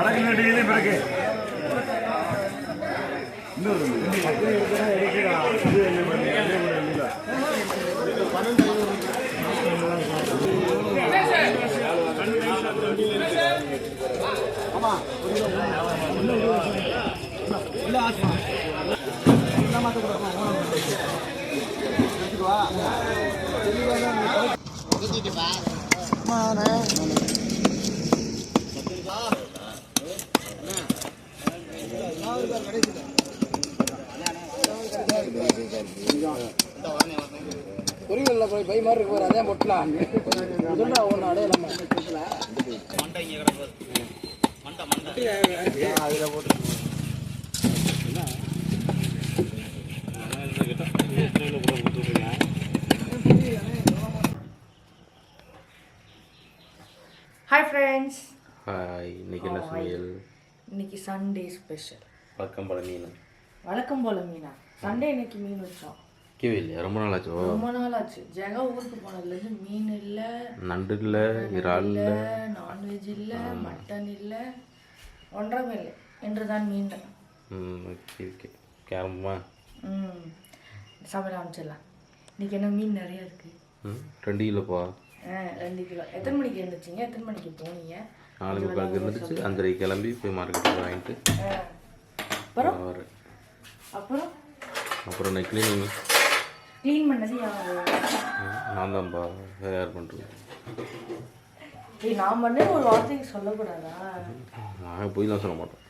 வடக்கு நடிகையிலே பிறகு. இன்னொரு பொரியல்ல போய் பை மாதிரி இருக்கு பாரு, அதான் பொட்டலாம் சொன்னா ஒன்று அடையலாமா. ஹாய் ஃப்ரெண்ட்ஸ் ஹாய் இன்னைக்கு என்ன சமையல்? இன்னைக்கு சண்டே ஸ்பெஷல் வழக்கம் போல மீன். வழக்கம் போல மீனா. சண்டே இன்னைக்கு மீன் வச்சோம். கேவே இல்லையா? ரொம்ப நாள் ஆச்சோ ரொம்ப நாள் ஆச்சு ஜெகா ஊருக்கு போனதுலேருந்து மீன் இல்லை நண்டு இல்லை இறால் இல்லை. நான்வெஜ் இல்லை மட்டன் இல்லை ஒன்றுமே இல்லை. என்றுதான் மீன் ம் ஓகே ஓகே. கேரம்பா ம். சமையல் ஆரம்பிச்சிடலாம். இன்னைக்கு என்ன மீன் நிறைய இருக்கு. ம் ரெண்டு கிலோப்பா ஆ ரெண்டு கிலோ. எத்தனை மணிக்கு எழுந்துச்சிங்க எத்தனை மணிக்கு போனீங்க? நாலு முக்காலுக்கு இருந்துச்சு அஞ்சரை கிளம்பி போய் மார்க்கெட்டுக்கு வாங்கிட்டு. அப்புறம்? அப்புறம்? அப்புறம் நான் க்ளீனிங் க்ளீன் பண்ணது யார்? நான் தான்ப்பா வேறு யார் பண்ணுறது ஏய் நான் பண்ண ஒரு வார்த்தைக்கு சொல்லக்கூடாதா? நான் போய் தான் சொல்ல மாட்டேன்.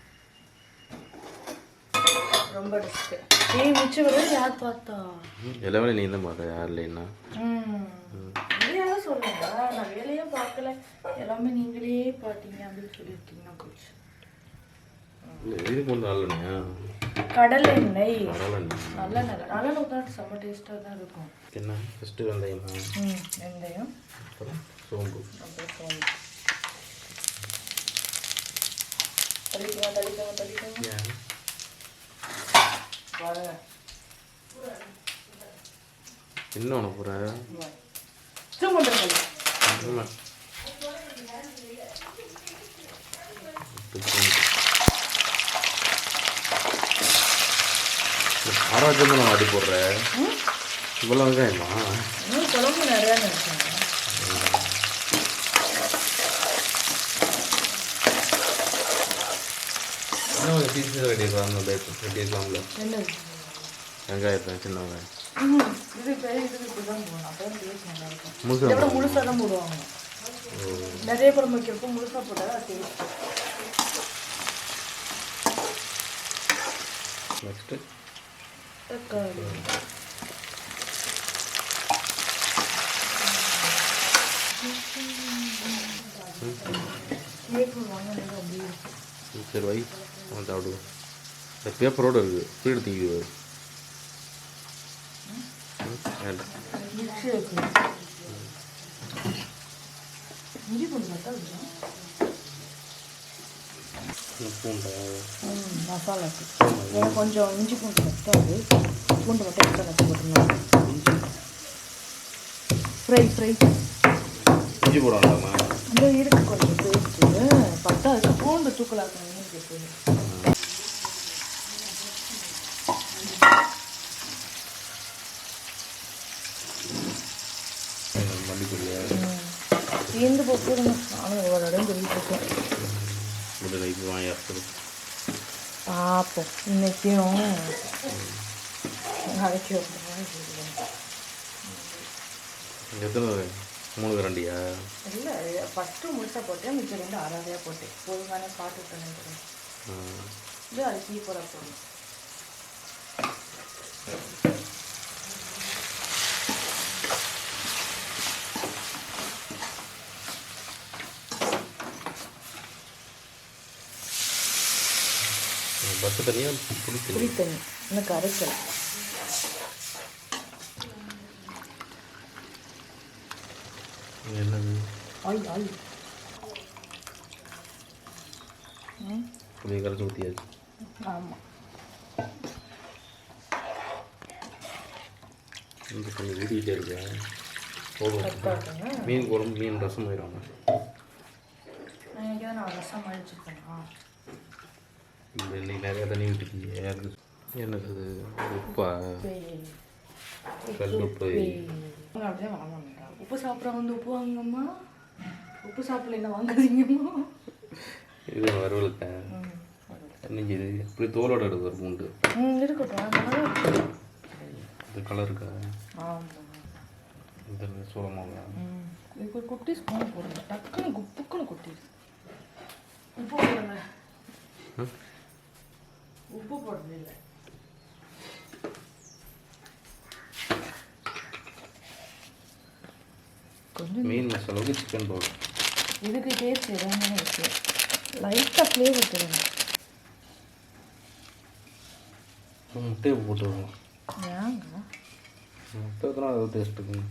ரொம்ப ரிஸ்க்கு ஏய் மிச்சம் வேலை யார் பார்த்தா? எல்லா வேலையும் நீ தான் பார்த்த யார் இல்லைன்னா? இல்லையா சொல்லுங்க நான் வேலையே பார்க்கல. எல்லாமே நீங்களே பார்த்தீங்க அப்படின்னு சொல்லியிருக்கீங்கன்னா போச்சு இல்லை இதுக்கு ஒன்றும் நல்லண்ணா கடல் எண்ணெய். நல்ல நல்ல நல்ல ஊற்றினா செம்ம டேஸ்ட்டாக தான் இருக்கும். என்ன? ஃபஸ்ட்டு வெந்தயமா. ம் வெந்தயம். அப்புறம் சோம்பு. அப்புறம் சோம்பு. தள்ளிக்கோங்க ஏன்? வாங்க. என்ன உனக்கு சும்மா. ஆராய்ச்சி நான் அடி போடுற. இவ்வளோ வெங்காயமா? குழம்பு நிறையா இன்னும் கொஞ்சம் பீஸ் ரெடி பண்ணலாம் ரெடி இருக்கலாம்ல என்னது? வெங்காயத்தை சின்ன வெங்காயம். ம், இது பெரிய இது இப்படி தான் போடணும். அப்போ தான் டேஸ்ட் நல்லா இருக்கும். முழுசா இதை விட முழுசாக தான் போடுவாங்க. நிறைய குழம்பு வைக்கிறப்போ முழுசாக போட்டால் டேஸ்ட் நெக்ஸ்ட்டு தக்காளி சரி வை. அவன் சாப்பிடுவோம் இந்த பேப்பரோடு இருக்குது ஸ்பீடு தீக்குது வேண்டாம் மிக்ஸி இருக்கு இஞ்சி பூண்டு பூண்டை. ம் மசாலாக்கு எனக்கு கொஞ்சம் இஞ்சி பூண்டு பத்தாது பூண்டு மட்டும் எடுத்து நச்சு போட்டுருந்தோம் ஃப்ரை ஃப்ரை இஞ்சி போடலாமா? இந்த இருக்கு கொஞ்சம் பேஸ்ட்டு பத்தாது பூண்டு தூக்கலாக்கணும் மீன் மல்லிப்பொடியா? தீர்ந்து போட்டு நானும் ஒவ்வொரு இடம் சொல்லிட்டு முதல்ல இப்போ வாங்கி அரைச்சது பார்ப்போம் இன்னைக்கும் நாளைக்கு. எத்தனை மூணு கரண்டியா? இல்லை ஃபஸ்ட்டு முழுசாக போட்டேன் மிச்சம் ரெண்டு அரையாக போட்டேன். போதுமான பாட்டு ம். இது அரிசி போட போடணும் பத்து தனியாக புளி தண்ணி? புளி தண்ணி. எனக்கு அரைக்கல் என்னது? ஆயில் ம். புளியை கரைச்சி ஊற்றியாச்சு ஆமாம் இந்த கொஞ்சம் ஊற்றிக்கிட்டே இருக்கேன் போதும். மீன் குழம்பு மீன் ரசம் ஆயிடுவாங்க நான் ரசம் அழிச்சிருக்கேனா இந்த இன்னைக்கு நிறைய தண்ணி விட்டுருக்கீங்க யாருக்கு என்னது அது உப்பா? கல் உப்பு. அவங்க அப்படியே வாங்க உப்பு சாப்பிட்ற வந்து உப்பு வாங்கம்மா உப்பு சாப்பிடல வாங்காதீங்கம்மா. இது வறுவலுக்கா? இன்னைக்கு இது? இப்படி தோலோட எடுத்து ஒரு பூண்டு. ம் இருக்கட்டும். இது கலருக்கா ஆமாம் இந்த சோளமாவா? ம். இதுக்கு ஒரு குட்டி ஸ்பூன் போடுங்க. டக்குன்னு குப்புக்குன்னு குட்டி உப்பு போடுங்க? உப்பு போடுறது இல்லை கொஞ்சம் மீன் மசாலாவுக்கு சிக்கன் பவுடர் இதுக்கு டேஸ்ட் எதுவுமே இருக்கு. லைட்டாக ஃப்ளேவர் தெரியும்? முட்டையை போட்டு வருவோம் ஏங்க? முட்டை தான் அது டேஸ்ட் இருக்குங்க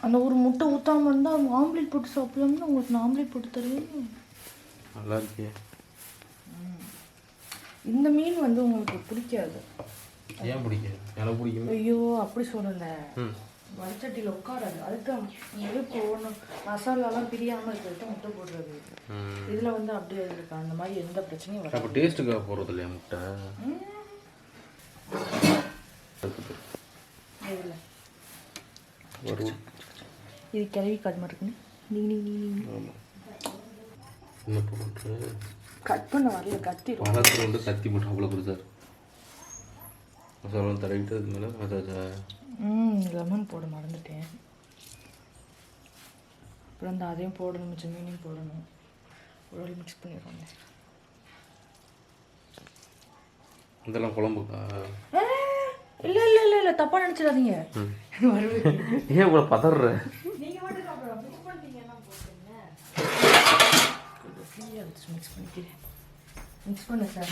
அந்த ஒரு முட்டை ஊற்றாம இருந்தால் அவங்க ஆம்லேட் போட்டு சாப்பிடலாம்னு உங்களுக்கு நான் ஆம்லேட் போட்டு தருவேன். நல்லா இருக்கே. இந்த மீன் வந்து உங்களுக்கு பிடிக்காது. ஏன் பிடிக்காது? எனக்கு பிடிக்கும். ஐயோ அப்படி சொல்லலை. ம். வடச்சட்டியில் உட்காராது. அதுதான் நெருப்பு ஒன்றும் மசாலாலாம் பிரியாமல் இருக்கிறது முட்டை போடுறது. இதில் வந்து அப்படியே இருக்கு. அந்த மாதிரி எந்த பிரச்சனையும் வராது. அப்போ டேஸ்ட்டுக்காக போகிறது இல்லையா முட்டை? இது கிளவி காது மாதிரி இருக்குன்னு. நீ நீ நீ கட் பண்ண வரல கத்திரும் பழத்தில் வந்து கத்தி போட்டு அவ்வளோ கொடுத்தாரு மசாலா தடவிட்டு மேலே மசாஜா ம் லெமன் போட மறந்துட்டேன். அப்புறம் இந்த அதையும் போடணும் மிச்சம் மீனையும் போடணும். ஒரு மிக்ஸ் பண்ணிடுவோங்க இதெல்லாம் குழம்புக்கா? இல்லை இல்லை இல்லை இல்லை தப்பாக நினச்சிடாதீங்க. ஏன் இவ்வளோ பதற நீங்கள் மட்டும் அப்புறம் மிக்ஸ் பண்ணிட்டீங்கன்னா போட்டுங்க ஃப்ரீயாக வச்சு மிக்ஸ் பண்ணிக்கிறேன் மிக்ஸ் பண்ண சார்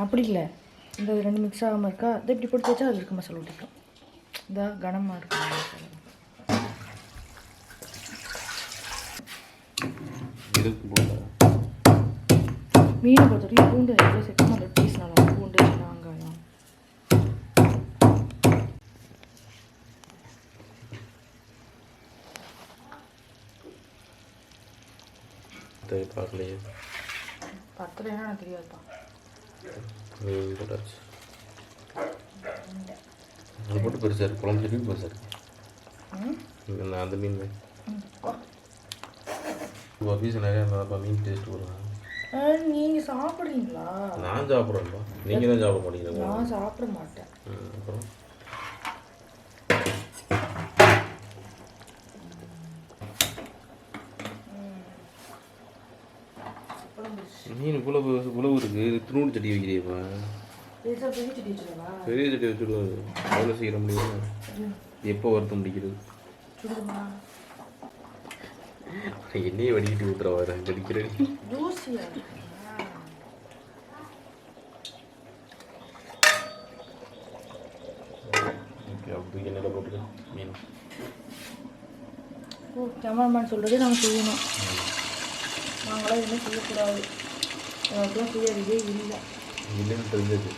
அப்படி இல்லை இந்த இது ரெண்டு மிக்ஸ் ஆகாமல் இருக்கா இதை இப்படி போட்டு வச்சா அதில் இருக்க மசாலா ஊட்டிக்கும் இந்த கனமாக இருக்கும் மசாலா மீனை பொறுத்த வரைக்கும் பூண்டு எவ்வளோ சேர்க்கணும் அந்த பீஸ் நல்லா இருக்கும். பூண்டு சின்ன வெங்காயம் பார்க்கலையே. பத்தலைன்னா எனக்கு தெரியாதுப்பா. போட்டாச்சு அது போட்டு பெருசாக இருக்கு. குழம்பு சட்டி பெருசாக இருக்கு. ம்? இந்த அந்த மீன். இப்போ பீஸ் நிறையா இருந்தாப்பா மீன் டேஸ்ட் வரும் ஆ, நீங்க சாப்பிடுறீங்களா? நான் சாப்பிட்றேன்ப்பா நீங்கள் தான் சாப்பிட மாட்டீங்க நான் சாப்பிட மாட்டேன். அப்புறம்? மீன் இவ்வளவு இவ்வளவு இருக்கு. திருநூறு சட்டி வைக்கிறியப்பா. பெரிய செடி வச்சுருவா பெரிய சட்டி வச்சுடுவாரு அவ்வளோ சீக்கிரம் முடியும்? எப்போ வருத்த முடிக்கிறது? என்னையே வடிக்கிட்டு ஊத்துற வர கடிக்கிறேன் அப்படி என்னென்ன போட்டுக்க மீன். கேமராமேன் சொல்கிறதே நாங்கள் செய்யணும். நாங்களாம் எதுவுமே செய்யக்கூடாது. எனக்குலாம் செய்யறதே இல்லை. இல்லைன்னு தெரிஞ்சது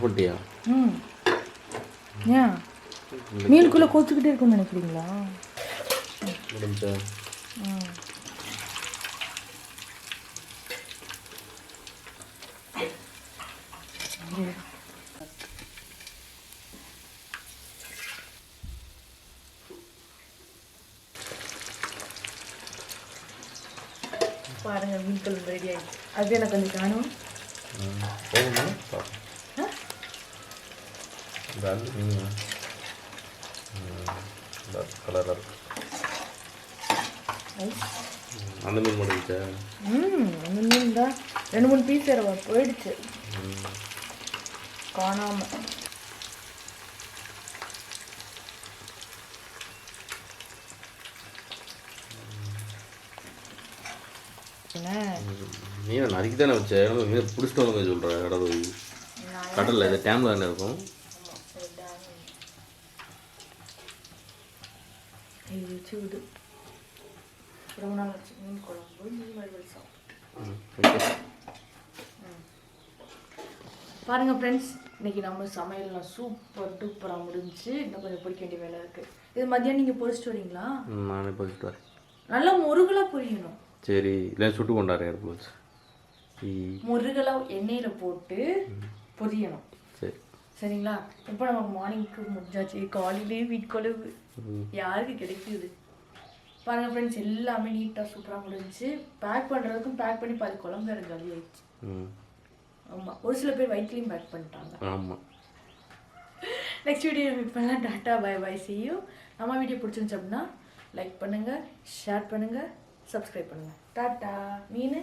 பண்ணிட்டியா ம். ஏன்? மீனுக்குள்ளே கோச்சிக்கிட்டே இருக்கும்னு நினைக்கிறீங்களா? ம் பாருங்க மீன் குழம்பு ரெடி ஆயிடுச்சு அது எனக்கு கொஞ்சம் காணும் கலராக இருக்கு ஐஸ். அந்த மீன் முடிஞ்சா ம் அந்த மீன் தான் ரெண்டு மூணு பீஸ் வேறு போயிடுச்சு காணாம என்ன மீனை நறுக்கி தானே வச்சேன். மீனை பிடிச்சிட்டு வந்து சொல்கிறேன் கடவுள் கடலில் இந்த டேமில் தானே இருக்கும். இது வச்சு விடு ரொம்ப நாள் ஆச்சு மீன் குழம்பு மீன் வறுவல் சாப்பிட்டு. ம் ஓகே பாருங்க ஃப்ரெண்ட்ஸ் இன்னைக்கு நம்ம சமையல்லாம் சூப்பர் டூப்பராக முடிஞ்சுச்சு. இன்னும் கொஞ்சம் பொரிக்க வேண்டிய வேலை இருக்கு. இது மதியம் நீங்கள் பொரிச்சிட்டு வரீங்களா? நானே போயிட்டு வரேன். நல்லா முருகலாக பொரியணும். சரி இல்லை சுட்டு கொண்டாரு யார் போச்சு ஈ முருகலாக எண்ணெயில் போட்டு பொரியணும். சரி. சரிங்களா? இப்போ நமக்கு மார்னிங்க்கு முடிஞ்சாச்சு. காலையிலே வீட்டுக்குழவு ம். யாருக்கு கிடைக்குது? பாருங்க ஃப்ரெண்ட்ஸ் எல்லாமே நீட்டாக சூப்பராக முடிஞ்சுச்சு. பேக் பண்ணுறதுக்கும் பேக் பண்ணி பாதி குழம்பு வேறு காலி ஆயிடுச்சு. ஆமாம் ஒரு சில பேர் வயிற்றுலையும் பேக் பண்ணிட்டாங்க. ஆமாம் நெக்ஸ்ட் வீடியோ மீட் பண்ணலாம். டாட்டா பை பை செய்யும் நம்ம வீடியோ பிடிச்சிருந்துச்சு அப்படின்னா லைக் பண்ணுங்கள் ஷேர் பண்ணுங்கள் சப்ஸ்கிரைப் பண்ணுங்கள் டாட்டா. மீன்?